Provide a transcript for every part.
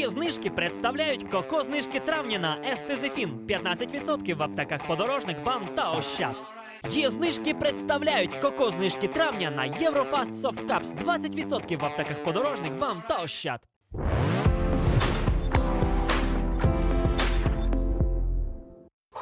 Є знижки представляють коко знижки травня на Естезефін 15% в аптеках подорожник, бам та ощад. Є знижки представляють коко знижки травня на Єврофаст Софткапс Cups 20% в аптеках подорожник, бам та ощад.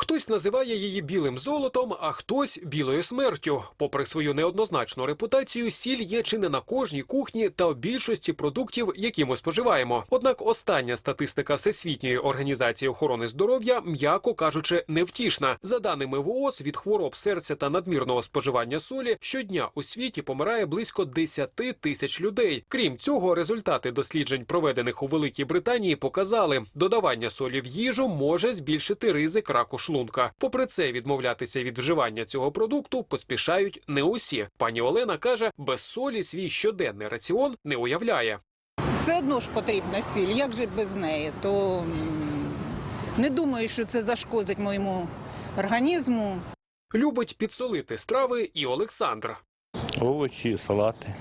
Хтось називає її білим золотом, а хтось білою смертю. Попри свою неоднозначну репутацію, сіль є чи не на кожній кухні та в більшості продуктів, які ми споживаємо. Однак остання статистика Всесвітньої організації охорони здоров'я, м'яко кажучи, невтішна. За даними ВООЗ, від хвороб серця та надмірного споживання солі щодня у світі помирає близько 10 тисяч людей. Крім цього, результати досліджень, проведених у Великій Британії, показали, додавання солі в їжу може збільшити ризик раку шлунка. Попри це, відмовлятися від вживання цього продукту поспішають не усі. Пані Олена каже, без солі свій щоденний раціон не уявляє. Все одно ж потрібна сіль. Як же без неї? То не думаю, що це зашкодить моєму організму. Любить підсолити страви і Олександр. Овочі, салати,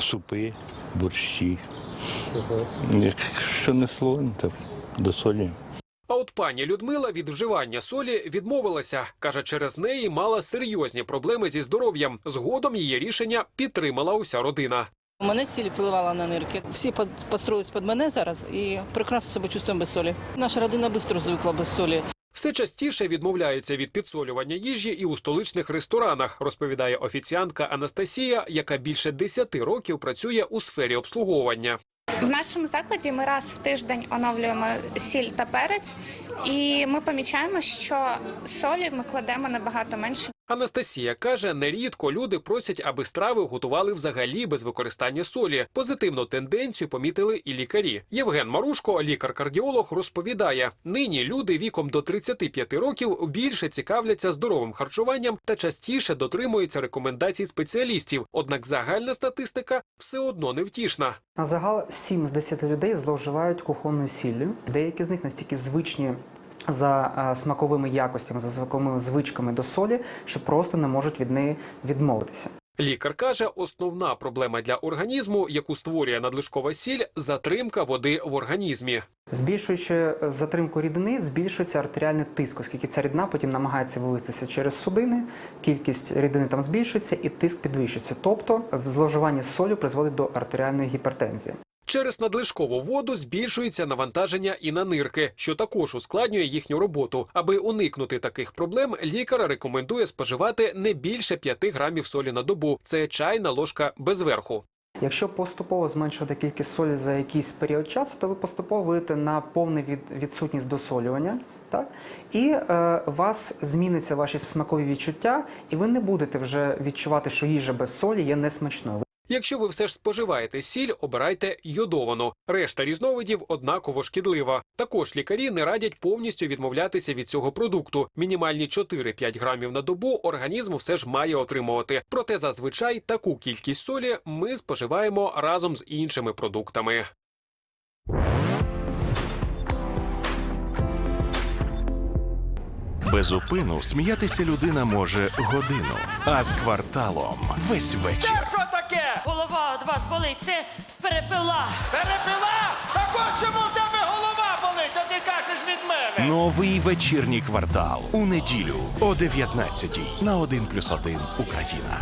супи, борщі. Якщо не солоно, то до солі. А от пані Людмила від вживання солі відмовилася. каже, через неї мала серйозні проблеми зі здоров'ям. Згодом її рішення підтримала уся родина. У мене сіль впливала на нирки. Всі построїлись під мене зараз і прекрасно себе чувствуємо без солі. Наша родина швидко звикла без солі. Все частіше відмовляються від підсолювання їжі і у столичних ресторанах, розповідає офіціантка Анастасія, яка більше 10 років працює у сфері обслуговування. В нашому закладі ми раз в тиждень оновлюємо сіль та перець, і ми помічаємо, що солі ми кладемо набагато менше. Анастасія каже, нерідко люди просять, аби страви готували взагалі без використання солі. Позитивну тенденцію помітили і лікарі. Євген Марушко, лікар-кардіолог, розповідає: нині люди віком до 35 років більше цікавляться здоровим харчуванням та частіше дотримуються рекомендацій спеціалістів. Однак загальна статистика все одно невтішна. На загал 7 з 10 людей зловживають кухонною сіллю. Деякі з них настільки звичні за е, смаковими якостями, за смаковими звичками до солі, що просто не можуть від неї відмовитися. Лікар каже, основна проблема для організму, яку створює надлишкова сіль, затримка води в організмі. Збільшуючи е, затримку рідини, збільшується артеріальний тиск, оскільки ця рідина потім намагається вилитися через судини, кількість рідини там збільшується і тиск підвищується. Тобто зловживання солі призводить до артеріальної гіпертензії. Через надлишкову воду збільшується навантаження і на нирки, що також ускладнює їхню роботу. Аби уникнути таких проблем, лікар рекомендує споживати не більше 5 грамів солі на добу. Це чайна ложка без верху. Якщо поступово зменшувати кількість солі за якийсь період часу, то ви поступово вийдете на повну від, відсутність досолювання. Так? І е, вас зміниться ваші смакові відчуття, і ви не будете вже відчувати, що їжа без солі є несмачною. Якщо ви все ж споживаєте сіль, обирайте йодовану. Решта різновидів однаково шкідлива. Також лікарі не радять повністю відмовлятися від цього продукту. Мінімальні 4-5 грамів на добу організм все ж має отримувати. Проте зазвичай таку кількість солі ми споживаємо разом з іншими продуктами. Без упину сміятися людина може годину, а з кварталом весь вечір. Що таке? Голова від вас болить, це перепила. Перепила? Так от чому в тебе голова болить, а ти кажеш від мене. Новий вечірній квартал у неділю о 19 на 1+,1 Україна.